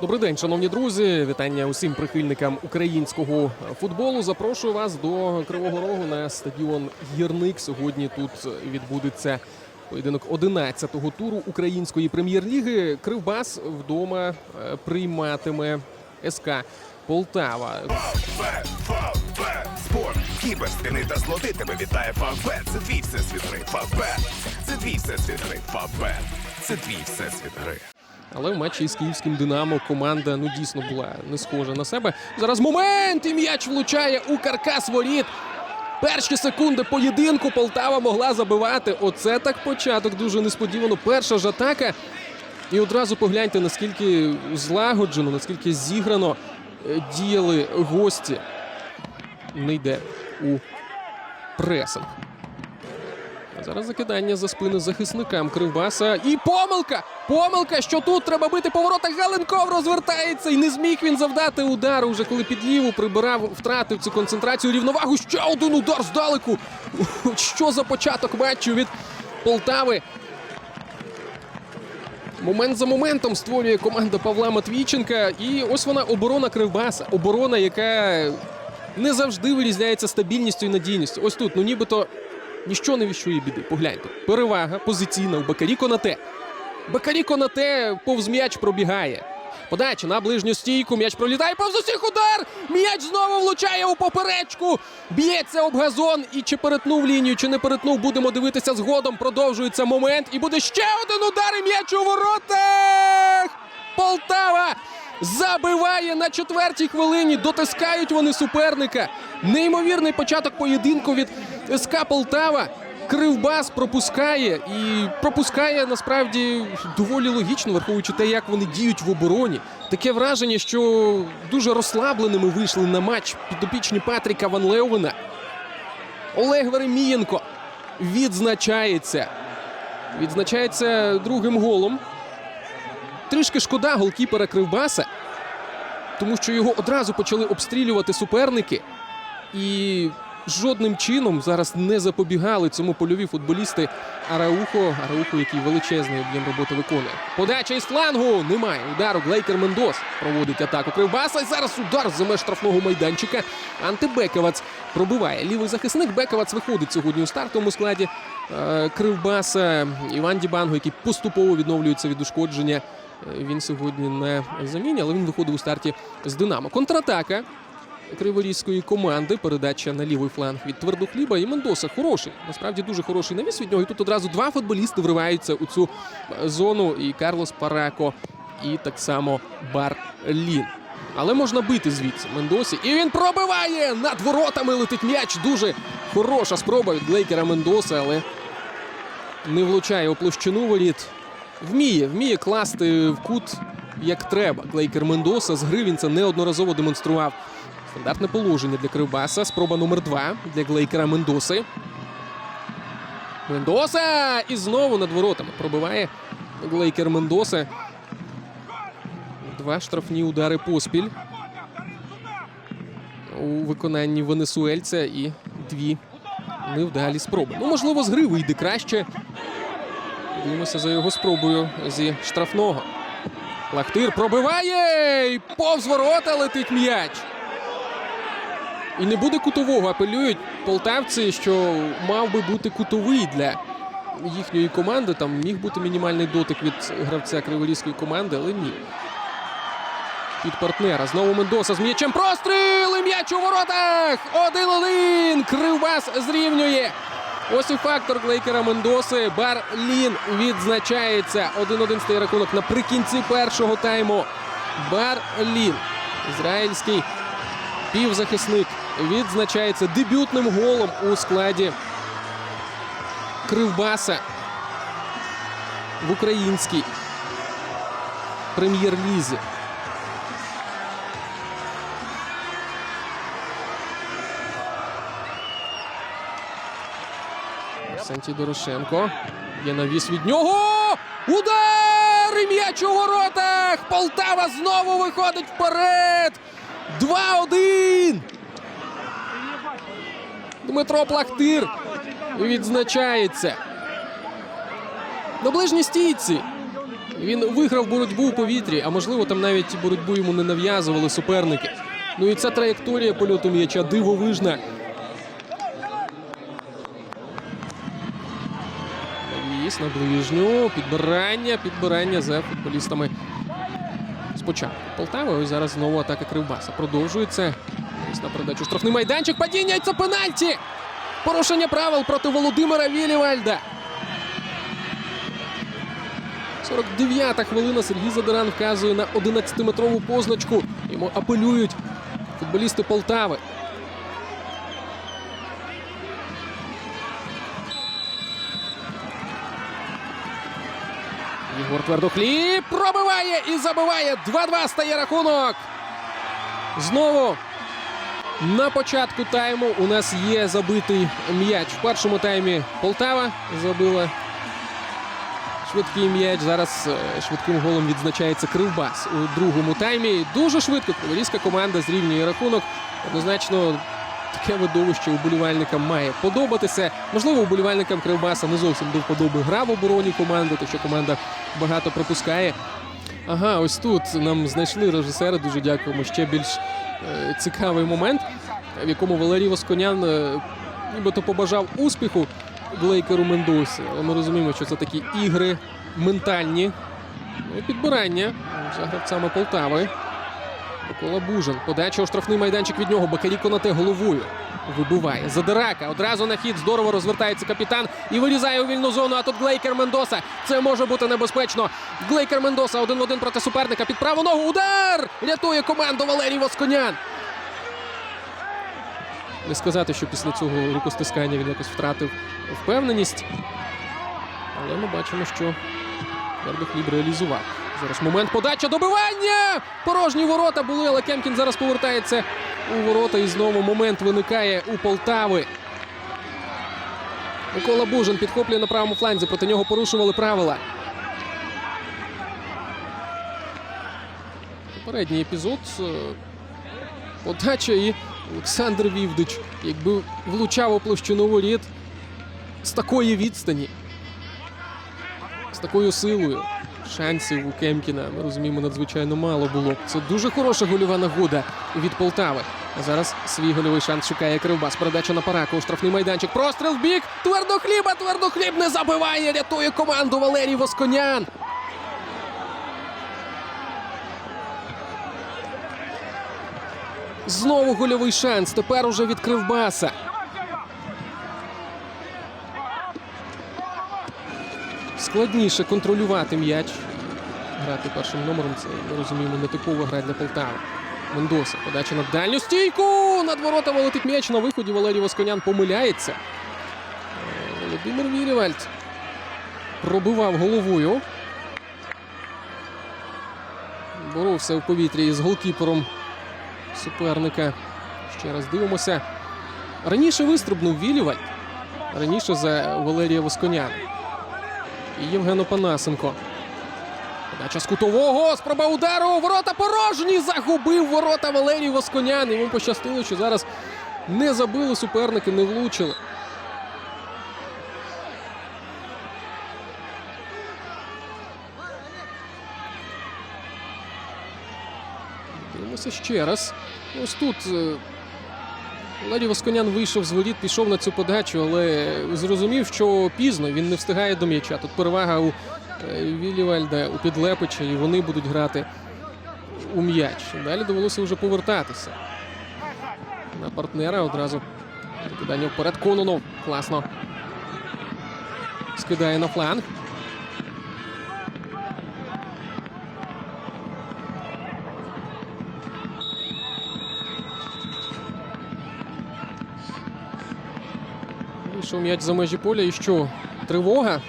Добрий день, шановні друзі. Вітання усім прихильникам українського футболу. Запрошую вас до Кривого Рогу на стадіон Гірник. Сьогодні тут відбудеться поєдинок 11-го туру української прем'єр-ліги. Кривбас вдома е, прийматиме СК Полтава. Спорт, кіберспіни та злоти тебе вітає Фавбет. Це твій всесвіт гри. Фавбет, це твій всесвіт гри. Фавбет, це твій всесвіт гри. Але в матчі із київським Динамо команда ну дійсно була не схожа на себе. Зараз момент і м'яч влучає у каркас воріт. Перші секунди поєдинку Полтава могла забивати. Оце так початок дуже несподівано. Перша ж атака. І одразу погляньте, наскільки злагоджено, наскільки зіграно е, діяли гості. Не йде у пресинг. Зараз закидання за спину захисникам Кривбаса. І помилка! Помилка, що тут треба бити по воротах. Галенков розвертається і не зміг він завдати удару. Вже коли під ліву прибирав, втратив цю концентрацію рівновагу. Ще один удар здалеку. Що за початок матчу від Полтави? Момент за моментом створює команда Павла Матвійченка. І ось вона оборона Кривбаса. Оборона, яка не завжди вирізняється стабільністю і надійністю. Ось тут, ну нібито ніщо не віщує біди. Погляньте. Перевага позиційна у Бакарі Конате. Бакарі Конате повз м'яч пробігає. Подача на ближню стійку. М'яч пролітає повз усіх удар. М'яч знову влучає у поперечку. Б'ється об газон. І чи перетнув лінію, чи не перетнув, будемо дивитися згодом. Продовжується момент. І буде ще один удар. І м'яч у воротах. Полтава забиває на четвертій хвилині. Дотискають вони суперника. Неймовірний початок поєдинку від СК Полтава. Кривбас пропускає і пропускає насправді доволі логічно, враховуючи те, як вони діють в обороні. Таке враження, що дуже розслабленими вийшли на матч підопічні Патріка Ван Леувена. Олег Веремієнко відзначається. Відзначається другим голом. Трішки шкода голкіпера Кривбаса, тому що його одразу почали обстрілювати суперники. І жодним чином зараз не запобігали цьому польові футболісти Араухо. Араухо, який величезний об'єм роботи виконує. Подача із флангу немає. Удару Глейкер Мендос проводить атаку Кривбаса. І зараз удар з меж штрафного майданчика. Анти Бекевац пробиває. Лівий захисник Бекевац виходить сьогодні у стартовому складі е, Кривбаса. Іван Дібанго, який поступово відновлюється від ушкодження. Він сьогодні не заміні, але він виходив у старті з Динамо. Контратака криворізької команди. Передача на лівий фланг від твердохліба. І Мендоса хороший. Насправді дуже хороший навіс від нього. І тут одразу два футболісти вриваються у цю е, зону. І Карлос Парако, і так само Барлін. Але можна бити звідси Мендосі. І він пробиває! Над воротами летить м'яч. Дуже хороша спроба від Глейкера Мендоса, але не влучає у площину воріт. Вміє, вміє класти в кут як треба. Глейкер Мендоса з гри він це неодноразово демонстрував. Стандартне положення для Кривбаса. Спроба номер два для Глейкера Мендоси. Мендоса! І знову над воротами пробиває Глейкер Мендоса. Два штрафні удари поспіль. У виконанні венесуельця і дві невдалі спроби. Ну, можливо, з гри вийде краще. Дивимося за його спробою зі штрафного. Лахтир пробиває! І повз ворота летить м'яч. І не буде кутового. Апелюють полтавці, що мав би бути кутовий для їхньої команди. Там міг бути мінімальний дотик від гравця криворізької команди, але ні. Під партнера. Знову Мендоса з м'ячем. Простріл! І М'яч у воротах! 1-1! Кривбас зрівнює. Ось і фактор Глейкера Мендоси. Барлін відзначається. 1-1 стає рахунок наприкінці першого тайму. Барлін. Ізраїльський півзахисник відзначається дебютним голом у складі Кривбаса в українській прем'єр-лізі. Арсентій Дорошенко. Є навіс від нього. Удар! І м'яч у воротах! Полтава знову виходить вперед! 2-1! Дмитро Плахтир відзначається. На ближній стійці Він виграв боротьбу у повітрі, а можливо, там навіть боротьбу йому не нав'язували суперники. Ну і ця траєкторія польоту м'яча дивовижна. Навіс на ближню. Підбирання, підбирання за футболістами. Спочатку Полтави. Ось зараз знову атака Кривбаса. Продовжується. Ось на передачу штрафний майданчик. Падіння це пенальті. Порушення правил проти Володимира Вілівальда. 49-та хвилина Сергій Задоран вказує на 11-метрову позначку. Йому апелюють футболісти Полтави. Єгор Твердохліб пробиває і забиває. 2-2 стає рахунок. Знову на початку тайму у нас є забитий м'яч. В першому таймі Полтава забила швидкий м'яч. Зараз е, швидким голом відзначається Кривбас у другому таймі. Дуже швидко криворізька команда зрівнює рахунок. Однозначно, таке видовище уболівальникам має подобатися. Можливо, уболівальникам Кривбаса не зовсім до вподоби гра в обороні команди, тому що команда багато пропускає. Ага, ось тут нам знайшли режисери. Дуже дякуємо. Ще більш е, цікавий момент, в якому Валерій Восконян е, нібито побажав успіху Блейкеру Мендосі. Але ми розуміємо, що це такі ігри ментальні. Ну підбирання за гравцями Полтави. Микола Бужин. Подача у штрафний майданчик від нього. Бакарі Конате головою. Вибиває. Задирака. Одразу на хід. Здорово розвертається капітан і вирізає у вільну зону. А тут Глейкер Мендоса. Це може бути небезпечно. Глейкер Мендоса один в один проти суперника. Під праву ногу. Удар! Рятує команду Валерій Восконян. Не сказати, що після цього рукостискання він якось втратив впевненість. Але ми бачимо, що Твердохліб реалізував. Зараз момент подача добивання! Порожні ворота були, але Кемкін зараз повертається у ворота. І знову момент виникає у Полтави. Микола Бужин підхоплює на правому фланзі. Проти нього порушували правила. Попередній епізод. е, Подача і Олександр Вівдич, якби влучав у площину воріт з такої відстані, з такою силою. Шансів у Кемкіна, ми розуміємо, надзвичайно мало було. Це дуже хороша гольова нагода від Полтави. А зараз свій гольовий шанс шукає Кривбас. Передача на Параку у штрафний майданчик. Простріл в бік. Твердохліба. Твердохліб не забиває. Рятує команду Валерій Восконян. Знову гольовий шанс. Тепер уже від Кривбаса. Складніше контролювати м'яч. Грати першим номером це ми розуміємо не типова гра для Полтави. Мендоса. Подача на дальню стійку. Над воротами летить м'яч на виході. Валерій Восконян помиляється. Е, Володимир Вірівальд пробивав головою. Боровся в повітрі із голкіпером суперника. Ще раз дивимося. Раніше вистрибнув Вілівальд. Раніше за Валерія Восконяна. І Євген Опанасенко. Подача з кутового. Спроба удару. Ворота порожні. Загубив ворота Валерій Восконян. Йому пощастило, що зараз не забили суперники, не влучили. Дивимося ще раз. Ось тут е, Валерій Восконян вийшов з воріт, пішов на цю подачу, але зрозумів, що пізно він не встигає до м'яча. Тут перевага у е, Вілівальда, у Підлепича, і вони будуть грати у м'яч. Далі довелося вже повертатися. На партнера одразу кидання вперед. Кононов класно. Скидає на фланг. Вийшов м'яч за межі поля. І що? Тривога.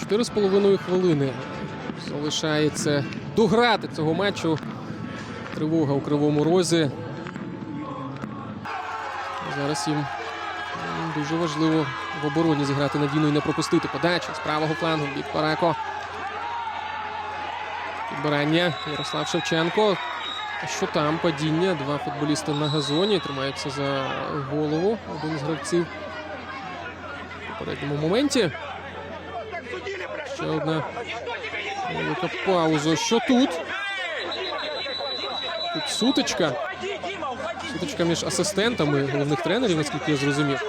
Чотири з половиною хвилини залишається дограти цього матчу. Тривога у кривому розі. Зараз їм дуже важливо в обороні зіграти надійно і не пропустити подачу з правого флангу. Бік Парако. Підбирання. Ярослав Шевченко. Що там? Падіння. Два футболісти на газоні тримаються за голову. Один з гравців в попередньому моменті. Ще одна велика пауза. Що тут? Тут сутичка. Сутичка між асистентами головних тренерів, наскільки я зрозумів.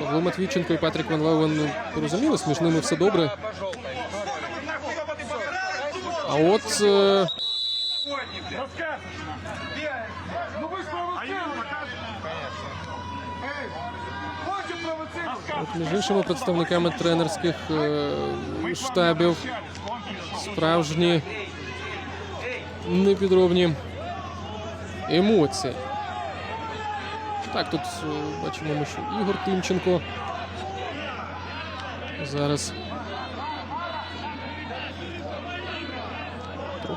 Павло Матвійченко і Патрік Ван Левен порозумілись, між ними все добре. А от е, Ну ви ж провоцируєте. Хоче провоцировать. От між іншими представниками тренерських е, штабів справжні непідробні емоції. Так, тут е, бачимо ми, що Ігор Тимченко зараз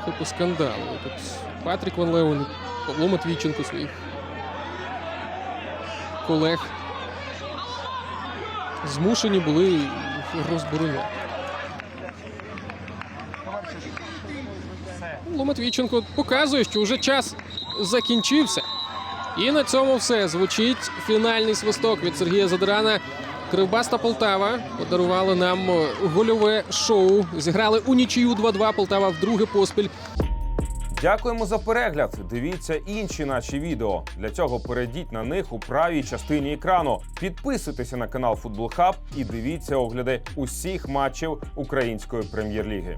трохи поскандалили. Тут Патрік Ван і Павло Матвійченко своїх колег змушені були розбороняти. Павло Матвійченко показує, що вже час закінчився. І на цьому все. Звучить фінальний свисток від Сергія Задрана. Кривбас та Полтава подарували нам е, гольове шоу. Зіграли у нічию 2-2. Полтава вдруге поспіль. Дякуємо за перегляд. Дивіться інші наші відео. Для цього перейдіть на них у правій частині екрану. Підписуйтеся на канал Футбол Хаб і дивіться огляди усіх матчів української прем'єр-ліги.